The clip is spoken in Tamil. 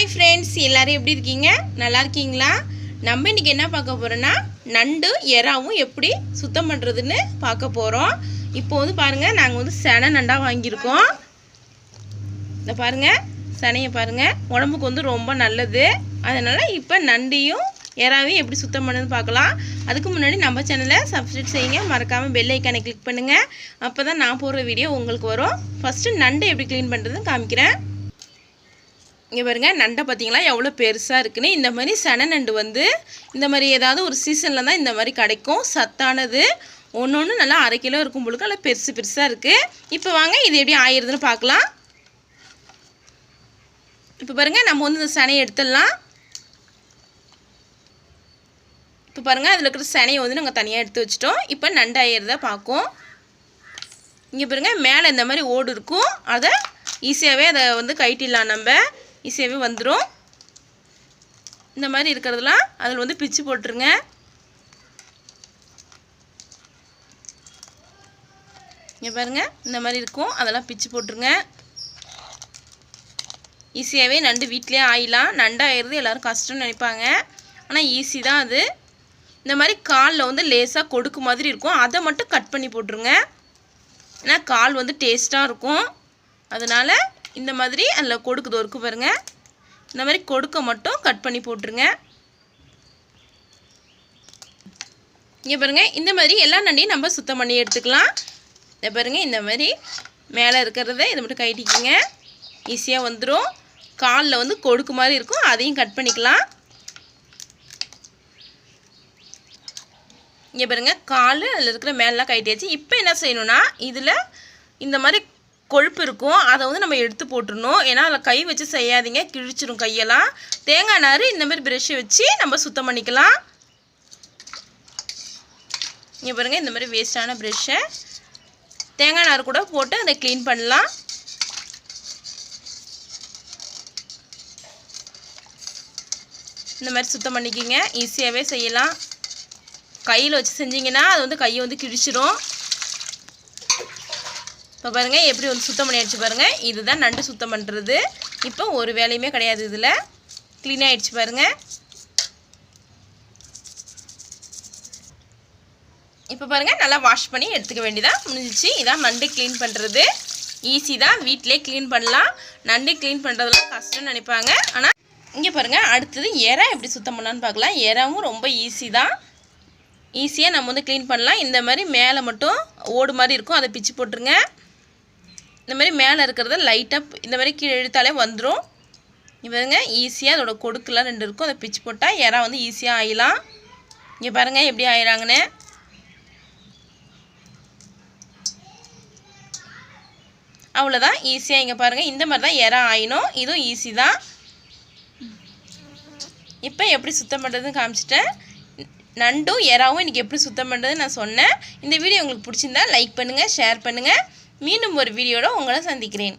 ஹாய் ஃப்ரெண்ட்ஸ் எல்லோரும் எப்படி இருக்கீங்க? நல்லா இருக்கீங்களா? நம்ம இன்றைக்கி என்ன பார்க்க போகிறோன்னா நண்டு எறாவும் எப்படி சுத்தம் பண்ணுறதுன்னு பார்க்க போகிறோம் இப்போ வந்து பாருங்கள் நாங்கள் வந்து செனை நண்டாக வாங்கியிருக்கோம். இந்த பாருங்கள் சனையை பாருங்கள் உடம்புக்கு வந்து ரொம்ப நல்லது. அதனால் இப்போ நண்டையும் எறாவையும் எப்படி சுத்தம் பண்ணுதுன்னு பார்க்கலாம். அதுக்கு முன்னாடி நம்ம சேனலை சப்ஸ்கிரைப் செய்யுங்க. மறக்காமல் பெல் ஐக்கானை கிளிக் பண்ணுங்கள் அப்போ தான் நான் போடுற வீடியோ உங்களுக்கு வரும். ஃபஸ்ட்டு நண்டு எப்படி க்ளீன் பண்ணுறதுன்னு காமிக்கிறேன். இங்கே பாருங்க நண்டை பார்த்தீங்களா எவ்வளோ பெருசாக இருக்குன்னு. இந்த மாதிரி சன நண்டு வந்து இந்த மாதிரி ஏதாவது ஒரு சீசனில் தான் இந்த மாதிரி கிடைக்கும். சத்தானது. ஒன்று ஒன்று நல்லா அரை கிலோ இருக்கும் பொழுது நல்லா பெருசு பெருசாக இருக்குது இப்போ வாங்க இது எப்படி ஆயிடுதுன்னு பார்க்கலாம். இப்போ பாருங்கள் நம்ம வந்து இந்த சனையை எடுத்துடலாம். இப்போ பாருங்கள் அதில் இருக்கிற சனையை வந்து நாங்கள் தனியாக எடுத்து வச்சிட்டோம். இப்போ நண்டு ஆயிடுறத பார்க்கும். இங்கே பாருங்கள் மேலே இந்த மாதிரி ஓடு இருக்கும். அதை ஈஸியாகவே அதை வந்து கைட்டிடலாம் நம்ம. ஈஸியாகவே வந்துடும் இந்த மாதிரி இருக்கிறதெல்லாம் அதில் வந்து பிச்சு போட்டுருங்க. இங்கே பாருங்கள் இந்த மாதிரி இருக்கும். அதெல்லாம் பிச்சு போட்டுருங்க. ஈஸியாகவே நண்டு வீட்டிலே ஆயிலாம் நண்டு எல்லோரும் கஷ்டம்னு நினைப்பாங்க. ஆனால் ஈஸி தான் அது. இந்த மாதிரி காலில் வந்து லேசாக கொடுக்கு மாதிரி இருக்கும். அதை மட்டும் கட் பண்ணி போட்டுருங்க. ஏன்னா கால் வந்து டேஸ்ட்டாக இருக்கும். அதனால் இந்த மாதிரி அதில் கொடுக்குது ஒருக்கு பாருங்கள் இந்த மாதிரி கொடுக்க மட்டும் கட் பண்ணி போட்டுருங்க. இங்கே பாருங்கள் இந்த மாதிரி எல்லா நண்டையும் நம்ம சுத்தம் பண்ணி எடுத்துக்கலாம். இதை பாருங்கள் இந்த மாதிரி மேலே இருக்கிறத இதை மட்டும் கைட்டிக்கிங்க ஈஸியாக வந்துடும் காலில் வந்து கொடுக்கு மாதிரி இருக்கும் அதையும் கட் பண்ணிக்கலாம். இங்கே பாருங்கள் கால் அதில் இருக்கிற மேலெலாம் கைட்டியாச்சு இப்போ என்ன செய்யணும்னா இதில் இந்த மாதிரி கொழுப்பு இருக்கும். அதை வந்து நம்ம எடுத்து போட்டுடணும் ஏன்னா அதில் கை வச்சு செய்யாதீங்க. கிழிச்சிடும் கையெல்லாம். தேங்காய் நார் இந்தமாதிரி ப்ரெஷ்ஷை வச்சு நம்ம சுத்தம் பண்ணிக்கலாம். இங்கே பாருங்கள் இந்த மாதிரி வேஸ்டான ப்ரெஷ்ஷை தேங்காய் நார் கூட போட்டு அதை க்ளீன் பண்ணலாம். இந்த மாதிரி சுத்தம் பண்ணிக்கிங்க. ஈஸியாகவே செய்யலாம். கையில் வச்சு செஞ்சிங்கன்னா அது வந்து கையை வந்து கிழிச்சிடும் இப்போ பாருங்கள் எப்படி வந்து சுத்தம் பண்ணியாச்சு பாருங்கள் இதுதான் நண்டு சுத்தம் பண்ணுறது இப்போ ஒரு வேலையுமே கிடையாது இதில். க்ளீன் ஆகிடுச்சு பாருங்கள் இப்போ பாருங்கள் நல்லா வாஷ் பண்ணி எடுத்துக்க வேண்டியதாக முடிஞ்சிச்சு. இதான் நண்டு க்ளீன் பண்ணுறது ஈஸி தான். வீட்டிலே க்ளீன் பண்ணலாம். நண்டு க்ளீன் பண்ணுறதுலாம் கஷ்டம்னு நினைப்பாங்க. ஆனால் இங்கே பாருங்கள் அடுத்தது எறா எப்படி சுத்தம் பண்ணலான்னு பார்க்கலாம். எறாவும் ரொம்ப ஈஸி தான். ஈஸியாக நம்ம வந்து க்ளீன் பண்ணலாம். இந்த மாதிரி மேலே மட்டும் ஓடு மாதிரி இருக்கும். அதை பிச்சு போட்டுருங்க. இந்த மாதிரி மேலே இருக்கிறத லைட்டாக இந்த மாதிரி கீழே இழுத்தாலே வந்துடும் பாருங்க ஈஸியாக அதோட கொடுக்குலாம் ரெண்டு இருக்கும். அதை பிச்சு போட்டால் இறா வந்து ஈஸியாக ஆயிடலாம் இங்கே பாருங்கள் எப்படி ஆயிடாங்கன்னு அவ்வளோதான் ஈஸியாக இங்கே பாருங்கள் இந்த மாதிரி தான் இறா ஆயினும் இதுவும் ஈஸி தான். இப்போ எப்படி சுத்தம் பண்ணுறதுன்னு காமிச்சிட்டேன். நண்டும் எறாவும் இன்றைக்கி எப்படி சுத்தம் பண்ணுறது நான் சொன்னேன். இந்த வீடியோ உங்களுக்கு பிடிச்சிருந்தா லைக் பண்ணுங்கள் ஷேர் பண்ணுங்கள் மீண்டும் ஒரு வீடியோட உங்களை சந்திக்கிறேன்.